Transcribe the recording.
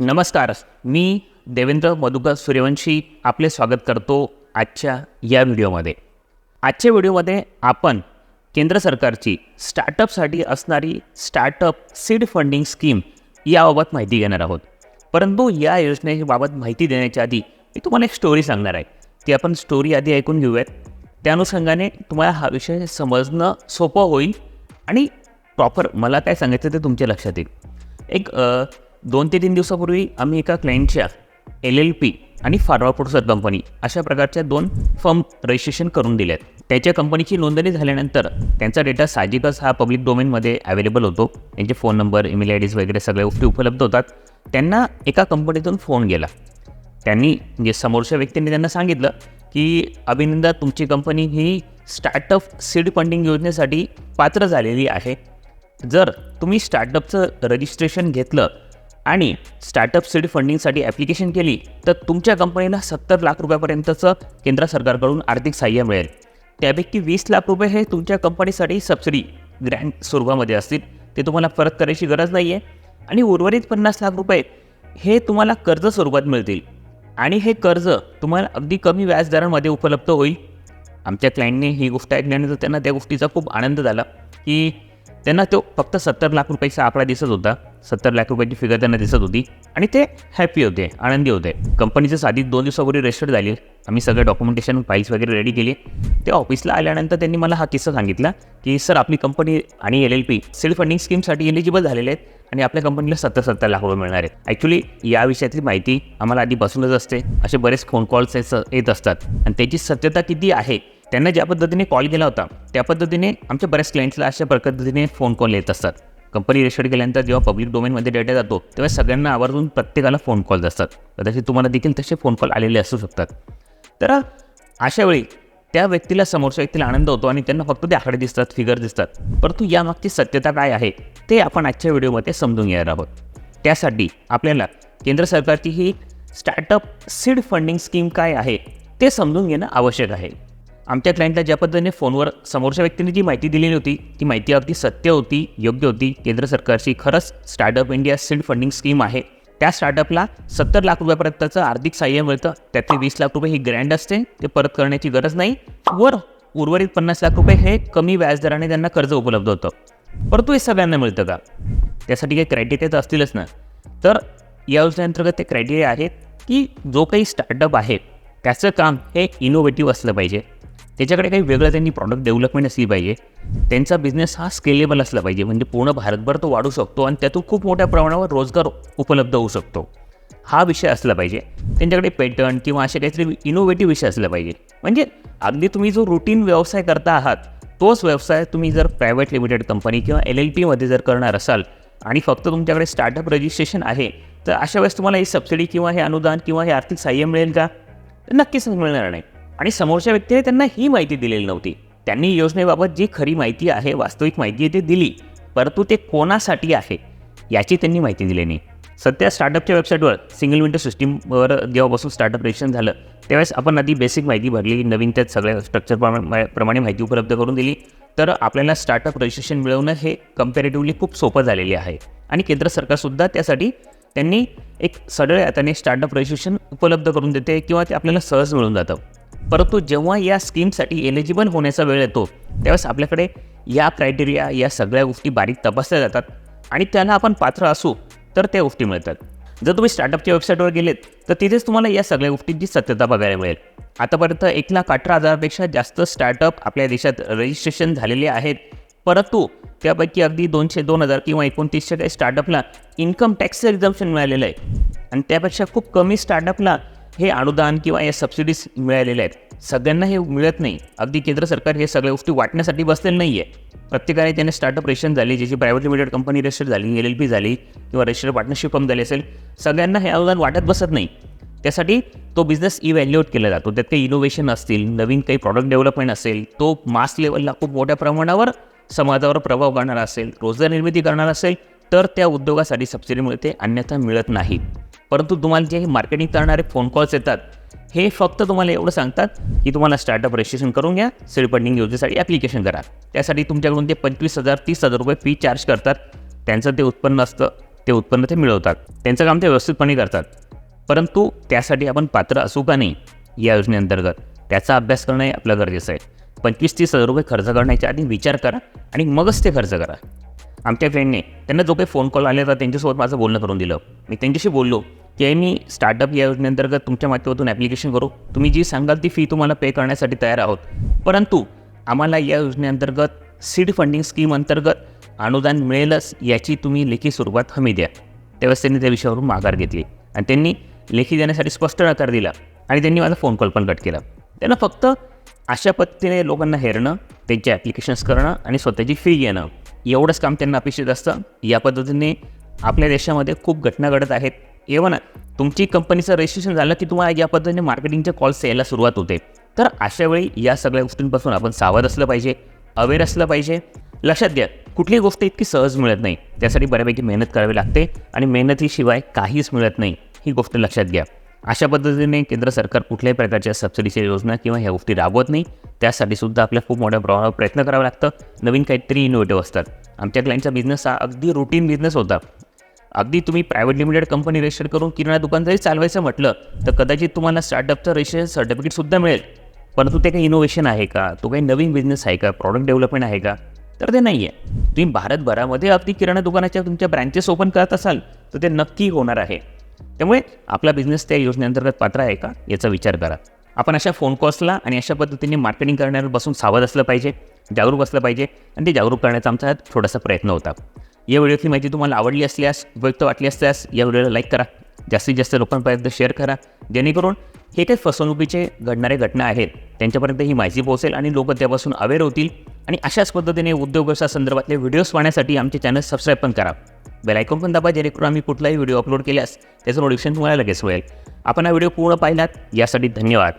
नमस्कार मी देवेंद्र मधुकर सूर्यवंशी आपले स्वागत करतो आजच्या या व्हिडिओमध्ये. आजच्या व्हिडिओमध्ये आपण केंद्र सरकारची स्टार्टअपसाठी असणारी स्टार्टअप सीड फंडिंग स्कीम याबाबत माहिती घेणार आहोत. परंतु या योजनेबाबत माहिती देण्याच्या आधी मी तुम्हाला एक स्टोरी सांगणार आहे. ती आपण स्टोरी आधी ऐकून घेऊयात. त्या अनुषंगाने तुम्हाला हा विषय समजणं सोपं होईल आणि प्रॉपर मला काय सांगायचं ते तुमच्या लक्षात येईल. एक दोन ते तीन दिवसापूर्वी आम्ही एका क्लायंटच्या एल एल पी आणि फार्मा प्रोड्युसर कंपनी अशा प्रकारच्या दोन फर्म रजिस्ट्रेशन करून दिल्यात. त्याच्या कंपनीची नोंदणी झाल्यानंतर त्यांचा डेटा साहजिकच हा पब्लिक डोमेनमध्ये अवेलेबल होतो. त्यांचे phone number email I DS वगैरे सगळ्या गोष्टी उपलब्ध होतात. त्यांना एका कंपनीतून फोन गेला. त्यांनी म्हणजे समोरच्या व्यक्तींनी त्यांना सांगितलं की अभिनंदा तुमची कंपनी ही स्टार्टअप सीड फंडिंग योजनेसाठी पात्र झालेली आहे. जर तुम्ही स्टार्टअपचं रजिस्ट्रेशन घेतलं आणि स्टार्टअप सीड फंडिंगसाठी ॲप्लिकेशन केली तर तुमच्या कंपनीला सत्तर लाख रुपयापर्यंतचं केंद्र सरकारकडून आर्थिक सहाय्य मिळेल. त्यापैकी वीस लाख रुपये हे तुमच्या कंपनीसाठी सबसिडी ग्रँड स्वरूपामध्ये असतील. ते तुम्हाला परत करायची गरज नाही आहे आणि उर्वरित पन्नास लाख रुपये हे तुम्हाला कर्ज स्वरूपात मिळतील. आणि हे कर्ज तुम्हाला अगदी कमी व्याजदरांमध्ये उपलब्ध होईल. आमच्या क्लायंटने ही गोष्ट ऐकल्यानंतर त्यांना त्या गोष्टीचा खूप आनंद झाला की त्यांना तो फक्त सत्तर लाख रुपयाचा आकडा दिसत होता. सत्तर लाख रुपयाची फिगर त्यांना दिसत होती. आणि ते हॅपी होते आनंदी होते. कंपनीचं साधी दोन दिवसापूर्वी रजिस्टर झाली. आम्ही सगळं डॉक्युमेंटेशन फाईल्स वगैरे रेडी केली. ते ऑफिसला आल्यानंतर त्यांनी मला हा किस्सा सांगितला की सर आपली कंपनी आणि L L P self funding स्कीमसाठी eligible झालेले आहेत आणि आपल्या कंपनीला सत्तर सत्तर लाख रुपये मिळणार आहेत. ॲक्च्युली या विषयातली माहिती आम्हाला आधीपासूनच असते. असे बरेच फोन कॉल्स येत असतात. आणि त्याची सत्यता किती आहे? त्यांना ज्या पद्धतीने कॉल केला होता त्या पद्धतीने आमच्या बऱ्याच क्लायंट्सला अशा पद्धतीने फोन कॉल येत असतात. कंपनी रजिस्टर केल्यानंतर जेव्हा पब्लिक डोमेनमध्ये डेटा जातो तेव्हा सगळ्यांना आवर्जून प्रत्येकाला फोन कॉल्स असतात. कदाचित तुम्हाला देखील तसे फोन कॉल आलेले असू शकतात. तर अशा वेळी त्या व्यक्तीला समोरच्या व्यक्तीला आनंद होतो आणि त्यांना फक्त ते आकडे दिसतात फिगर दिसतात. परंतु यामागची सत्यता काय आहे ते आपण आजच्या व्हिडिओमध्ये समजून घेणार आहोत. त्यासाठी आपल्याला केंद्र सरकारची ही स्टार्टअप सीड फंडिंग स्कीम काय आहे ते समजून घेणं आवश्यक आहे. आमच्या क्लायंटला ज्या पद्धतीने फोनवर समोरच्या व्यक्तीने जी माहिती दिलेली होती ती माहिती अगदी सत्य होती योग्य होती. केंद्र सरकारची खरंच startup India seed funding scheme आहे. त्या स्टार्टअपला सत्तर लाख रुपयापर्यंतचं आर्थिक सहाय्य मिळतं. त्यातले वीस लाख रुपये ही ग्रँड असते. ते परत करण्याची गरज नाही. वर उर्वरित पन्नास लाख रुपये हे कमी व्याजदराने त्यांना कर्ज उपलब्ध होतं. परंतु हे सगळ्यांना मिळतं का? त्यासाठी काही क्रायटेरिया तर असतीलच ना. तर या योजनेअंतर्गत ते क्रायटेरिया आहेत की जो काही स्टार्टअप आहे त्याचं काम हे इनोव्हेटिव्ह असलं पाहिजे. त्याच्याकडे काही वेगळं त्यांनी प्रॉडक्ट डेव्हलपमेंट असली पाहिजे. त्यांचा बिझनेस हा स्केलेबल असला पाहिजे. म्हणजे पूर्ण भारतभर तो वाढू शकतो आणि त्यातून खूप मोठ्या प्रमाणावर रोजगार उपलब्ध होऊ शकतो. हा विषय असला पाहिजे. त्यांच्याकडे पॅटर्न किंवा असे काहीतरी इनोव्हेटिव्ह विषय असला पाहिजे. म्हणजे अगदी तुम्ही जो रुटीन व्यवसाय करता आहात तोच व्यवसाय तुम्ही जर प्रायव्हेट लिमिटेड कंपनी किंवा एल एल पीमध्ये जर करणार असाल आणि फक्त तुमच्याकडे स्टार्टअप रजिस्ट्रेशन आहे तर अशा वेळेस तुम्हाला ही सबसिडी किंवा हे अनुदान किंवा हे आर्थिक सहाय्य मिळेल का? नक्कीच मिळणार नाही. आणि समोरच्या व्यक्तीने त्यांना ही माहिती दिलेली नव्हती. त्यांनी योजनेबाबत जी खरी माहिती आहे वास्तविक माहिती आहे ती दिली परंतु ते कोणासाठी आहे याची त्यांनी माहिती दिली नाही. सध्या स्टार्टअपच्या वेबसाईटवर सिंगल विंडो सिस्टीमवर जेव्हापासून स्टार्टअप रजिस्ट्रेशन झालं त्यावेळेस आपण आधी बेसिक माहिती भरली नवीन त्यात सगळ्या स्ट्रक्चर प्रमाणे माहिती उपलब्ध करून दिली. तर आपल्याला स्टार्टअप रजिस्ट्रेशन मिळवणं हे कम्पॅरेटिव्हली खूप सोपं झालेले आहे. आणि केंद्र सरकारसुद्धा त्यासाठी त्यांनी एक सडळ हाताने स्टार्टअप रजिस्ट्रेशन उपलब्ध करून देते किंवा ते आपल्याला सहज मिळून जातं. परंतु जेव्हा या स्कीमसाठी एलिजिबल होण्याचा वेळ येतो त्यावेळेस आपल्याकडे या क्रायटेरिया या सगळ्या गोष्टी बारीक तपासल्या जातात आणि त्याला आपण पात्र असू तर त्या गोष्टी मिळतात. जर तुम्ही स्टार्टअपच्या वेबसाईटवर गेलेत तर तिथेच तुम्हाला या सगळ्या गोष्टींची सत्यता बघायला मिळेल. आतापर्यंत एक लाख अठरा हजारापेक्षा जास्त स्टार्टअप आपल्या देशात रजिस्ट्रेशन झालेले आहेत. परंतु त्यापैकी अगदी दोनशे दोन हजार किंवा एकोणतीसशे काही स्टार्टअपला इन्कम टॅक्सचं रिझम्पशन मिळालेलं आहे. आणि त्यापेक्षा खूप कमी स्टार्टअपला हे अनुदान किंवा या सबसिडीज मिळालेल्या आहेत. सगळ्यांना हे मिळत नाही. अगदी केंद्र सरकार हे सगळ्या गोष्टी वाटण्यासाठी बसलेलं नाही आहे प्रत्येकाने त्याने स्टार्टअप रेशन झाली ज्याची प्रायव्हेट लिमिटेड कंपनी रजिस्टर झाली एल एल पी झाली किंवा रजिस्टर पार्टनरशिप फॉर्म झाली असेल सगळ्यांना हे अनुदान वाटत बसत नाही. त्यासाठी तो बिझनेस इव्हॅल्युएट केला जातो. त्यात काही इनोव्हेशन असतील नवीन काही प्रॉडक्ट डेव्हलपमेंट असेल तो मास लेवलला खूप मोठ्या प्रमाणावर समाजावर प्रभाव करणारा असेल रोजगार निर्मिती करणारा असेल तर त्या उद्योगासाठी सबसिडी मिळते अन्यथा मिळत नाही परंतु तुम्हाला जे मार्केटिंग करणारे फोन कॉल्स येतात हे फक्त तुम्हाला एवढं सांगतात की तुम्हाला स्टार्टअप रजिस्ट्रेशन करून घ्या सीड फंडिंग योजनेसाठी ॲप्लिकेशन करा. त्यासाठी तुमच्याकडून ते पंचवीस हजार तीस हजार रुपये फी चार्ज करतात. त्यांचं ते उत्पन्न असतं ते उत्पन्न ते मिळवतात. त्यांचं काम ते व्यवस्थितपणे करतात. परंतु त्यासाठी आपण पात्र असू का नाही या योजनेअंतर्गत त्याचा अभ्यास करणं हे आपलं गरजेचं आहे. पंचवीस तीस हजार रुपये खर्च करण्याच्या आधी विचार करा आणि मगच ते खर्च करा. आमच्या फ्रेंडने त्यांना जो काही फोन कॉल आले होता त्यांच्यासोबत माझं बोलणं करून दिलं. मी त्यांच्याशी बोललो की मी स्टार्टअप या योजनेअंतर्गत तुमच्या माध्यमातून ॲप्लिकेशन करू. तुम्ही जी सांगाल ती फी तुम्हाला पे करण्यासाठी तयार आहोत. परंतु आम्हाला या योजनेअंतर्गत सीड फंडिंग स्कीम अंतर्गत अनुदान मिळेलच याची तुम्ही लेखी स्वरूपात हमी द्या. त्यावेळेस त्यांनी त्या विषयावरून माघार घेतली आणि त्यांनी लेखी देण्यासाठी स्पष्ट नकार दिला आणि त्यांनी माझा फोन कॉल पण कट केला. त्यांना फक्त अशा पद्धतीने लोकांना हेरणं त्यांचे ॲप्लिकेशन्स करणं आणि स्वतःची फी घेणं. एवढंच काम त्यांना अपेक्षित असतं. या पद्धतीने आपल्या देशामध्ये खूप घटना घडत आहेत. इव्हन तुमची कंपनीचं रजिस्ट्रेशन झालं की तुम्हाला या पद्धतीने मार्केटिंगचे कॉल्स यायला सुरुवात होते. तर अशा वेळी या सगळ्या गोष्टींपासून आपण सावध असलं पाहिजे अवेअर असलं पाहिजे. लक्षात घ्या कुठलीही गोष्ट इतकी सहज मिळत नाही. त्यासाठी बऱ्यापैकी मेहनत करावी लागते आणि मेहनतीशिवाय काहीच मिळत नाही. ही गोष्ट लक्षात घ्या. अशा पद्धतीने केंद्र सरकार कुठल्याही प्रकारच्या सबसिडीच्या योजना किंवा ह्या गोष्टी राबवत नाही. त्यासाठी सुद्धा आपल्याला खूप मोठ्या प्रमाणावर प्रयत्न करावा लागतं. नवीन काहीतरी इनोव्हेटिव्ह असतात. आमच्या क्लायंटचा बिझनेस हा अगदी रुटीन बिझनेस होता. अगदी तुम्ही प्रायव्हेट लिमिटेड कंपनी रजिस्टर करून किराणा दुकान जरी चालवायचं म्हटलं तर कदाचित तुम्हाला स्टार्टअपचं रजिस्ट्रेशन सर्टिफिकेटसुद्धा मिळेल. परंतु ते काही इनोव्हेशन आहे का? तो काही नवीन बिझनेस आहे का? प्रॉडक्ट डेव्हलपमेंट आहे का? तर ते नाही आहे तुम्ही भारतभरामध्ये अगदी किराणा दुकानाच्या तुमच्या ब्रँचेस ओपन करत असाल तर ते नक्की होणार आहे. त्यामुळे आपला बिझनेस त्या योजनेअंतर्गत पात्र आहे का याचा विचार करा. आपण अशा फोन कॉल्सला आणि अशा पद्धतीने मार्केटिंग करण्यावर बसून सावध असलं पाहिजे जागरूक असलं पाहिजे आणि ते जागरूक करण्याचा आमचा थोडासा प्रयत्न होता. या व्हिडिओतली माहिती तुम्हाला आवडली असल्यास उपयुक्त वाटली असल्यास या व्हिडिओला लाईक करा. जास्तीत जास्त लोकांपर्यंत शेअर करा. जेणेकरून हे काही फसवणुकीचे घडणारे घटना आहेत त्यांच्यापर्यंत ही माहिती पोहोचेल आणि लोक त्यापासून अवेअर होतील आणि अशाच पद्धतीने उद्योग संदर्भातले व्हिडिओज पाहण्यासाठी आमचे चॅनल सबस्क्राईब पण करा. बेल पण दाबा जेणेकरून आम्ही कुठलाही व्हिडिओ अपलोड केल्यास त्याचं नोटिफिकेशन तुम्हाला लगेच मिळेल. आपण हा व्हिडिओ पूर्ण पाहिलात यासाठी धन्यवाद.